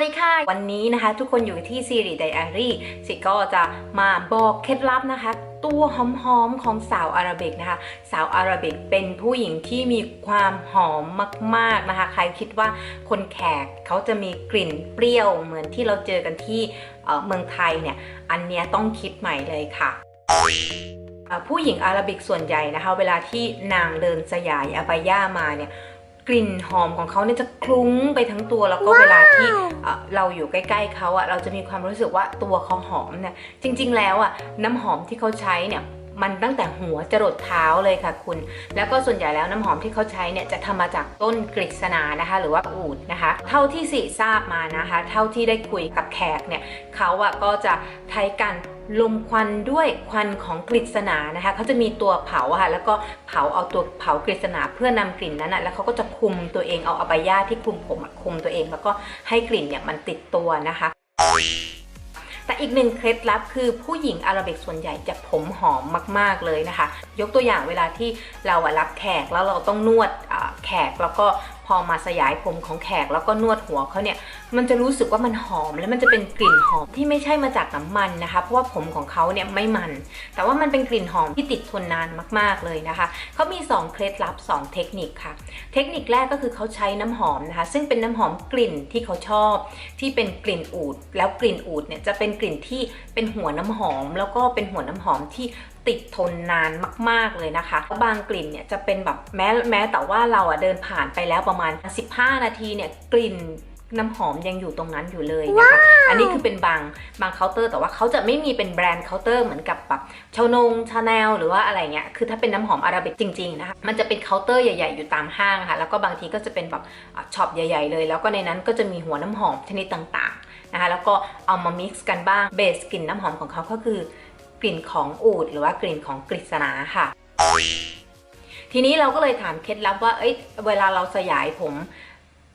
วัสดีค่ะ วันนี้นะคะทุกคนอยู่ที่ซีรีส์ไดอารี่สิก็จะมาบอกเคล็ดลับนะคะ ตัวหอมๆของสาวอาราบิกนะคะ สาวอาราบิกเป็นผู้หญิงที่มีความหอมมากๆนะคะ ใครคิดว่าคนแขกเขาจะมีกลิ่นเปรี้ยวเหมือนที่เราเจอกันที่เเมืองไทยเนี่ย อันเนี้ยต้องคิดใหม่เลยค่ะผู้หญิงอาราบิกส่วนใหญ่นะคะ เวลาที่นางเดินสยายอบายามาเนี่ย กลิ่นหอมของเขาเนี่ยจะคลุ้งไปทั้งตัวแล้วก็เวลาที่เอ่อเราอยู่ใกล้ ๆเขาอะเราจะมีความรู้สึกว่าตัวเขาหอมเนี่ยจริง ๆ แล้วอะน้ำหอมที่เขาใช้เนี่ยมันตั้งแต่หัวจรดเท้าเลยค่ะคุณ แล้วก็ส่วนใหญ่แล้วน้ำหอมที่เขาใช้เนี่ยจะทำมาจากต้นกฤษณานะคะ หรือว่าอูดนะคะ เท่าที่สิทราบมานะคะ เท่าที่ได้คุยกับแขกเนี่ยเขาอะก็จะใช้การ ลมควันด้วยควันของกฤษณานะคะเขาจะมีตัวเผาค่ะแล้วก็เผาเอาตัวเผากฤษณาเพื่อนำกลิ่นนั้นอะแล้วเขาก็จะคุมตัวเองเอาอบายาที่คลุมผมคุมตัวเอง แล้วก็ให้กลิ่นเนี่ยมันติดตัวนะคะ แต่อีกหนึ่งเคล็ดลับคือผู้หญิงอาราบิกส่วนใหญ่จะผมหอมมาก ๆเลยนะคะ ยกตัวอย่างเวลาที่เรารับแขกแล้วเราต้องนวดแขกแล้วก็ อมาสยายผมของแขกแล้วก็นวดหัวเขาเนี่ยมันจะรู้สึกว่ามันหอม แล้วมันจะเป็นกลิ่นหอมที่ไม่ใช่มาจากน้ำมันนะคะเพราะว่าผมของเขาเนี่ยไม่มัน แต่ว่ามันเป็นกลิ่นหอมที่ติดทนนานมาก ๆเลยนะคะเขามี 2 เคล็ดลับ 2 เทคนิคค่ะ เทคนิคแรกก็คือเขาใช้น้ำหอมนะคะ ซึ่งเป็นน้ำหอมกลิ่นที่เขาชอบ ที่เป็นกลิ่นอูดแล้วกลิ่นอูดเนี่ยจะเป็นกลิ่นที่เป็นหัวน้ำหอม แล้วก็เป็นหัวน้ำหอมที่ ติดทนนานมาก ๆ เลยนะคะ บางกลิ่นเนี่ยจะเป็นแบบแม้แม้แต่ว่าเราอะเดินผ่านไปแล้วประมาณ 15 นาทีเนี่ยกลิ่นน้ำหอมยังอยู่ตรงนั้นอยู่เลยนะคะ อันนี้คือเป็นบางบางเคาน์เตอร์แต่ว่าเขาจะไม่มีเป็นแบรนด์เคาน์เตอร์เหมือนกับแบบชานงชาแนลหรือว่าอะไรเงี้ย คือถ้าเป็นน้ำหอมอาราบิกจริงๆนะคะ มันจะเป็นเคาน์เตอร์ใหญ่ๆอยู่ตามห้างค่ะ แล้วก็บางทีก็จะเป็นแบบอะช็อปใหญ่ๆเลย แล้วก็ในนั้นก็จะมีหัวน้ำหอมชนิดต่างๆนะคะ แล้วก็เอามา mix กันบ้าง เบสกลิ่นน้ำหอมของเขาก็คือ กลิ่นของอูดหรือว่ากลิ่นของกฤษณาค่ะ ทีนี้เราก็เลยถามเคล็ดลับว่าเอ้ยเวลาเราสยายผม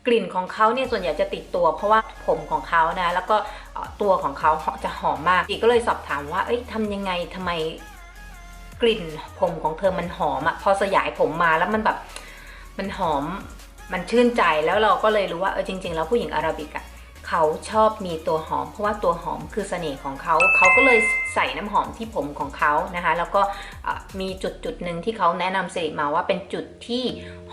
กลิ่นของเขาเนี่ยส่วนใหญ่จะติดตัว เพราะว่าผมของเขานะแล้วก็ตัวของเขาจะหอมมากอีกก็เลยสอบถามว่า เอ้ยทำยังไงทำไมกลิ่นผมของเธอมันหอมอะพอสยายผมมาแล้วมันแบบมันหอมมันชื่นใจแล้วเราก็เลยรู้ว่าเออจริง ๆ แล้วผู้หญิงอาราบิกอะ เขาชอบมีตัวหอม เพราะว่าตัวหอมคือเสน่ห์ของเขา เขาก็เลยใส่น้ำหอมที่ผมของเขานะคะ แล้วก็มีจุดจุดหนึ่งที่เขาแนะนำสิริมาว่าเป็นจุดที่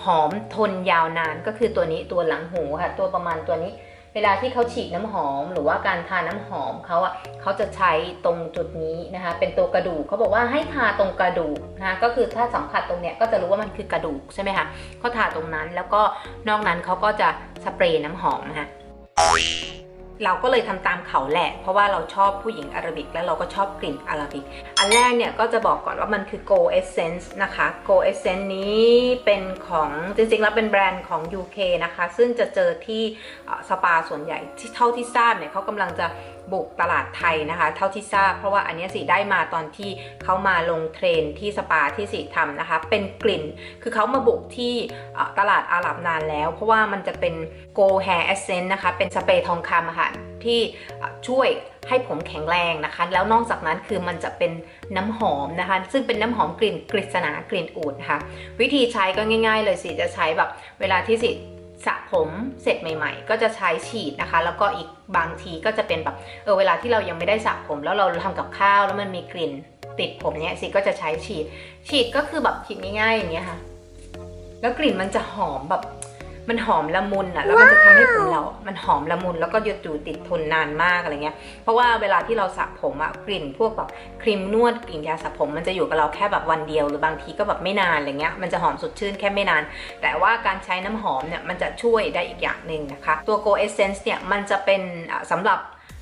หอมทนยาวนานก็คือตัวนี้ตัวหลังหูค่ะ ตัวประมาณตัวนี้ เวลาที่เขาฉีดน้ำหอม หรือว่าการทาน้ำหอมเขาอะเขาจะใช้ตรงจุดนี้นะคะ เป็นตัวกระดูกเขาบอกว่าให้ทาตรงกระดูกนะคะก็คือถ้าสัมผัสตรงเนี้ยก็จะรู้ว่ามันคือกระดูกใช่ไหมคะเขาทาตรงนั้นแล้วก็นอกนั้นเขาก็จะสเปรย์น้ำหอมนะคะ เราก็เลยทำตามเขาแหละ เพราะว่าเราชอบผู้หญิงอาราบิก แล้วเราก็ชอบกลิ่นอาราบิก อันแรกเนี่ยก็จะบอกก่อนว่ามันคือ Go Essence นะคะ Go Essence นี้เป็นของจริงๆแล้วเป็นแบรนด์ของ UK นะคะ ซึ่งจะเจอที่สปาส่วนใหญ่ที่เท่าที่ทราบเนี่ยเขากำลังจะบุกตลาดไทยนะคะ เท่าที่ทราบ เพราะว่าอันนี้สิได้มาตอนที่เขามาลงเทรนที่สปาที่สิทำนะคะ เป็นกลิ่น คือเขามาบุกที่ตลาดอาหรับนานแล้ว เพราะว่ามันจะเป็น Go Hair Essence นะคะ เป็นสเปรย์ทองคำค่ะที่ช่วยให้ผมแข็งแรงนะคะ แล้วนอกจากนั้นคือมันจะเป็นน้ำหอมนะคะ ซึ่งเป็นน้ำหอมกลิ่นกฤษณากลิ่นอูดนะคะ วิธีใช้ก็ง่าย ๆ เลยสิจะใช้แบบเวลาที่สิ สระผมเสร็จใหม่ ๆ ก็จะใช้ฉีดนะคะ แล้วก็อีกบางทีก็จะเป็นแบบเออเวลาที่เรายังไม่ได้สระผมแล้วเราทำกับข้าวแล้วมันมีกลิ่นติดผมเนี้ยสิก็จะใช้ฉีด ฉีดก็คือแบบฉีดง่ายๆอย่างเงี้ยค่ะ แล้วกลิ่นมันจะหอมแบบ มันหอมละมุนอะแล้วมันจะทำให้ผมเรา มันหอมละมุนแล้วก็ยืดอยู่ติดทนนานมากอะไรเงี้ย เพราะว่าเวลาที่เราสระผมอะกลิ่นพวกแบบครีมนวดกลิ่นยาสระผม มันจะอยู่กับเราแค่แบบวันเดียว หรือบางทีก็แบบไม่นานอะไรเงี้ยมันจะหอมสดชื่นแค่ไม่นาน แต่ว่าการใช้น้ำหอมเนี่ยมันจะช่วยได้อีกอย่างหนึ่งนะคะ ตัว Go Essence เนี่ยมันจะเป็นอะสำหรับ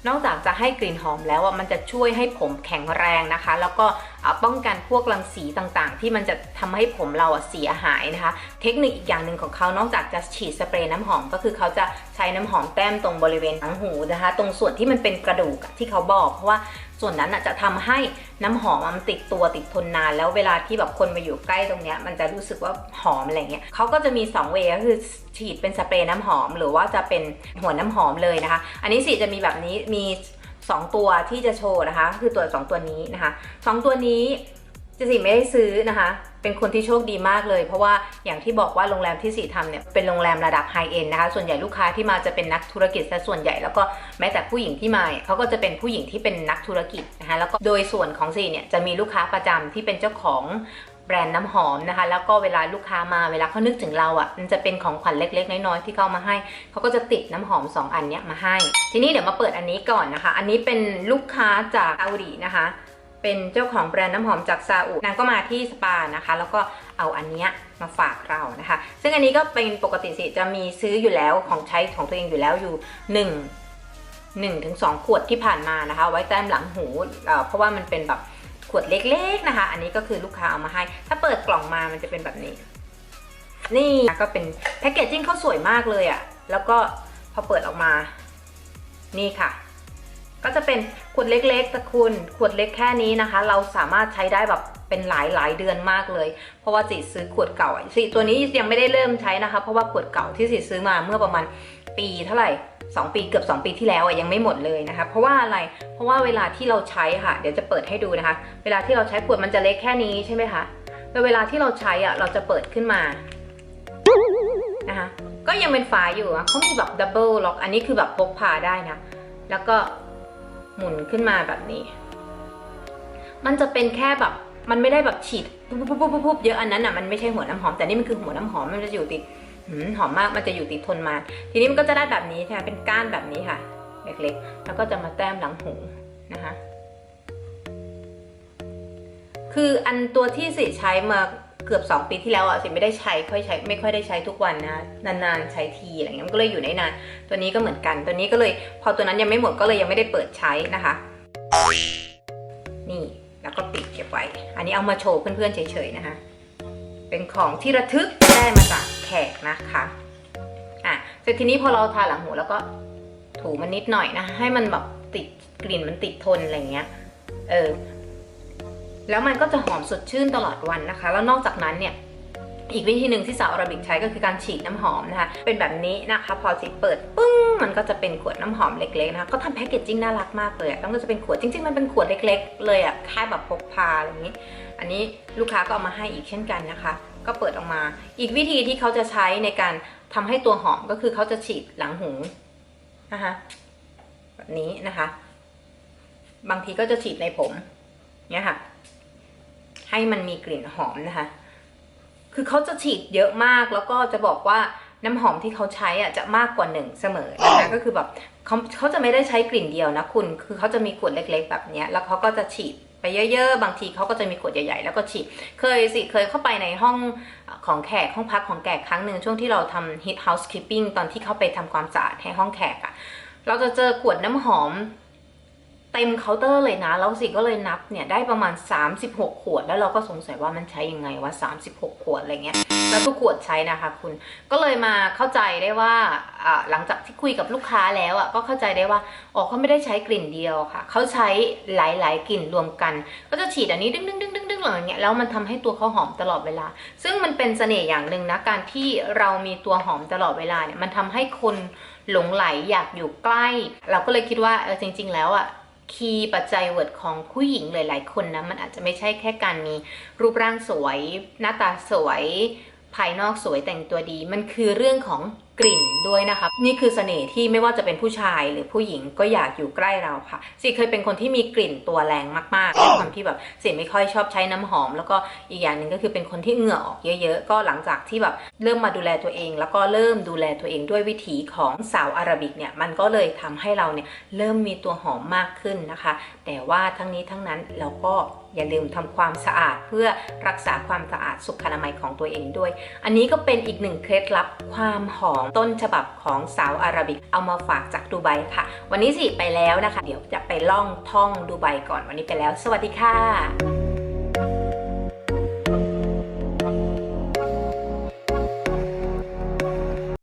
นอกจากจะให้กลิ่นหอมแล้วอะมันจะช่วยให้ผมแข็งแรงนะคะ แล้วก็ป้องกันพวกรังสีต่างๆ ที่มันจะทำให้ผมเราอะเสียหายนะคะ เทคนิคอีกอย่างหนึ่งของเขานอกจากจะฉีดสเปรย์น้ำหอมก็คือเขาจะใช้น้ำหอมแต้มตรงบริเวณหางหูนะคะ ตรงส่วนที่มันเป็นกระดูกที่เขาบอกเพราะว่า ส่วนนั้นอะจะทำให้น้ำหอมมันติดตัวติดทนนาน แล้วเวลาที่แบบคนมาอยู่ใกล้ตรงเนี้ยมันจะรู้สึกว่าหอมอะไรเงี้ยเขาก็จะมี2เวย์ก็คือฉีดเป็นสเปรย์น้ำหอม หรือว่าจะเป็นหัวน้ำหอมเลยนะคะ อันนี้สิจะมีแบบนี้มี 2 ตัวที่จะโชว์นะคะ คือตัว 2 ตัวนี้นะคะสองตัวนี้ จะสิไม่ได้ซื้อนะคะ เป็นคนที่โชคดีมากเลย เพราะว่าอย่างที่บอกว่าโรงแรมที่สิทำเนี่ยเป็นโรงแรมระดับไฮเอ็นนะคะ ส่วนใหญ่ลูกค้าที่มาจะเป็นนักธุรกิจซะส่วนใหญ่แล้วก็แม้แต่ผู้หญิงที่มาเขาก็จะเป็นผู้หญิงที่เป็นนักธุรกิจนะคะแล้วก็โดยส่วนของสิเนี่ยจะมีลูกค้าประจำที่เป็นเจ้าของแบรนด์น้ำหอมนะคะ แล้วก็เวลาลูกค้ามาเวลาเขานึกถึงเราอะ่ะมันจะเป็นของขวัญเล็กๆ น้อยๆที่เขามาให้ เขาก็จะติดน้ำหอม 2 อันเนี้ยมาให้ ทีนี้เดี๋ยวมาเปิดอันนี้ก่อนนะคะ อันนี้เป็นลูกค้าจากซาอุดีนะคะ เป็นเจ้าของแบรนด์น้ำหอมจากซาอุนางก็มาที่สปานะคะ แล้วก็เอาอันเนี้ยมาฝากเรานะคะ ซึ่งอันนี้ก็เป็นปกติสิจะมีซื้ออยู่แล้วของใช้ของตัวเองอยู่แล้วอยู่ 1 1ถึง2ขวดที่ผ่านมานะคะ ไว้แต้มหลังหูเเพราะว่ามันเป็นแบบขวดเล็กๆนะคะ อันนี้ก็คือลูกค้าเอามาให้ ถ้าเปิดกล่องมามันจะเป็นแบบนี้ นี่ก็เป็นแพคเกจจิ้งเขาสวยมากเลยอะ่ะ แล้วก็พอเปิดออกมา นี่ค่ะ ก็จะเป็นขวดเล็กๆแต่คุณขวดเล็กแค่นี้นะคะ เราสามารถใช้ได้แบบเป็นหลายหลายๆเดือนมากเลย เพราะว่าสิซื้อขวดเก่าอะสิตัวนี้ยังไม่ได้เริ่มใช้นะคะ เพราะว่าขวดเก่าที่สิซื้อมาเมื่อประมาณปีเท่าไหร่2 ปีเกือบ 2 ปีที่แล้วอะยังไม่หมดเลยนะคะ เพราะว่าอะไรเพราะว่าเวลาที่เราใช้ค่ะ เดี๋ยวจะเปิดให้ดูนะคะ เวลาที่เราใช้ขวดมันจะเล็กแค่นี้ใช่ไหมคะแต่เวลาที่เราใช้อะเราจะเปิดขึ้นมานะคะก็ยังเป็นฝาอยู่อะเขามีแบบดับเบิลล็อกอันนี้คือแบบพกพาได้นะแล้วก็ หมุนขึ้นมาแบบนี้ มันจะเป็นแค่แบบมันไม่ได้แบบฉีดปุ๊บปุ๊บปุ๊บปุ๊บเยอะอันนั้นอะมันไม่ใช่หัวน้ำหอมแต่นี่มันคือหัวน้ำหอมมันจะอยู่ติดหืมหอมมากมันจะอยู่ติดทนมา ทีนี้มันก็จะได้แบบนี้ใช่ไหมเป็นก้านแบบนี้ค่ะ เล็กๆ แล้วก็จะมาแต้มหลังหูนะคะ คืออันตัวที่สิใช้มา เกือบ 2 ปีที่แล้วอะสิไม่ได้ใช้ค่อยใช้ไม่ค่อยได้ใช้ทุกวันนะนานๆใช้ทีอะไรเงี้ยมันก็เลยอยู่ได้นาน ตัวนี้ก็เหมือนกัน ตัวนี้ก็เลยพอตัวนั้นยังไม่หมดก็เลยยังไม่ได้เปิดใช้นะคะ นี่แล้วก็ปิดเก็บไว้ อันนี้เอามาโชว์เพื่อนๆเฉยๆนะคะ เป็นของที่ระทึกได้มาจากแขกนะคะอะเสร็จทีนี้พอเราทาหลังหูแล้วก็ถูมันนิดหน่อยนะ ให้มันแบบติดกลิ่นมันติดทนอะไรเงี้ย เออ แล้วมันก็จะหอมสดชื่นตลอดวันนะคะ แล้วนอกจากนั้นเนี่ยอีกวิธีหนึ่งที่สาวอาราบิกใช้ก็คือการฉีดน้ำหอมนะคะ เป็นแบบนี้นะคะ พอสิเปิดปึ้ง มันก็จะเป็นขวดน้ำหอมเล็กๆนะคะ ก็ทำแพคเกจจิ้งน่ารักมากเลยอะต้องก็จะเป็นขวดจริง ๆ มันเป็นขวดเล็ก ๆ เลยอะแค่แบบพกพาอะไรอย่างนี้ อันนี้ลูกค้าก็เอามาให้อีกเช่นกันนะคะ ก็เปิดออกมา อีกวิธีที่เขาจะใช้ในการทำให้ตัวหอมก็คือเขาจะฉีดหลังหูนะคะแบบนี้นะคะ บางทีก็จะฉีดในผมเนี่ยค่ะ ให้มันมีกลิ่นหอมนะคะ คือเขาจะฉีดเยอะมากแล้วก็จะบอกว่าน้ำหอมที่เขาใช้อะจะมากกว่าหนึ่งเสมอนะคะก็คือแบบเขาเขาจะไม่ได้ใช้กลิ่นเดียวนะคุณ คือเขาจะมีขวดเล็ก ๆ แบบเนี้ยแล้วเขาก็จะฉีดไปเยอะๆ บางทีเขาก็จะมีขวดใหญ่ๆ แล้วก็ฉีด เคยสิ เคยเข้าไปในห้องของแขก ห้องพักของแขกครั้งหนึ่งช่วงที่เราทำ hit housekeeping ตอนที่เข้าไปทำความสะอาดให้ห้องแขกอะเราจะเจอขวดน้ำหอม เต็มเคาน์เตอร์เลยนะ แล้วสิก็เลยนับเนี่ยได้ประมาณ 36 ขวด แล้วเราก็สงสัยว่ามันใช้ยังไงวะ36 ขวดอะไรเงี้ย แล้วทุกขวดใช้นะคะคุณ ก็เลยมาเข้าใจได้ว่าหลังจากที่คุยกับลูกค้าแล้วอะก็เข้าใจได้ว่าอ๋อเขาไม่ได้ใช้กลิ่นเดียวค่ะ เขาใช้หลาย ๆ กลิ่นรวมกัน ก็จะฉีดอันนี้ดึงดึงดึงดึงดึงอย่างเงี้ย แล้วมันทำให้ตัวเขาหอมตลอดเวลา ซึ่งมันเป็นเสน่ห์อย่างหนึ่งนะ การที่เรามีตัวหอมตลอดเวลาเนี่ย มันทำให้คนหลงไหลอยากอยู่ใกล้ เราก็เลยคิดว่าเออจริง ๆ แล้วอะ คีย์ปัจจัยเวิร์ดของผู้หญิงหลาย ๆ คนนะ มันอาจจะไม่ใช่แค่การมีรูปร่างสวย หน้าตาสวย ภายนอกสวยแต่งตัวดี มันคือเรื่องของกลิ่นด้วยนะคะนี่คือเสน่ห์ที่ไม่ว่าจะเป็นผู้ชายหรือผู้หญิงก็อยากอยู่ใกล้เราค่ะสิเคยเป็นคนที่มีกลิ่นตัวแรงมากๆด้วยความที่แบบสิไม่ค่อยชอบใช้น้ำหอม แล้วก็อีกอย่างหนึ่งก็คือเป็นคนที่เหงื่อออกเยอะ ๆ ก็หลังจากที่แบบเริ่มมาดูแลตัวเอง แล้วก็เริ่มดูแลตัวเองด้วยวิถีของสาวอาราบิกเนี่ยมันก็เลยทำให้เราเนี่ยเริ่มมีตัวหอมมากขึ้นนะคะ แต่ว่าทั้งนี้ทั้งนั้นเราก็ อย่าลืมทำความสะอาดเพื่อรักษาความสะอาดสุขอนามัยของตัวเองด้วย อันนี้ก็เป็นอีกหนึ่งเคล็ดลับความหอมต้นฉบับของสาวอาราบิกเอามาฝากจากดูไบค่ะ วันนี้สิไปแล้วนะคะ เดี๋ยวจะไปล่องท่องดูไบก่อนวันนี้ไปแล้ว สวัสดีค่ะ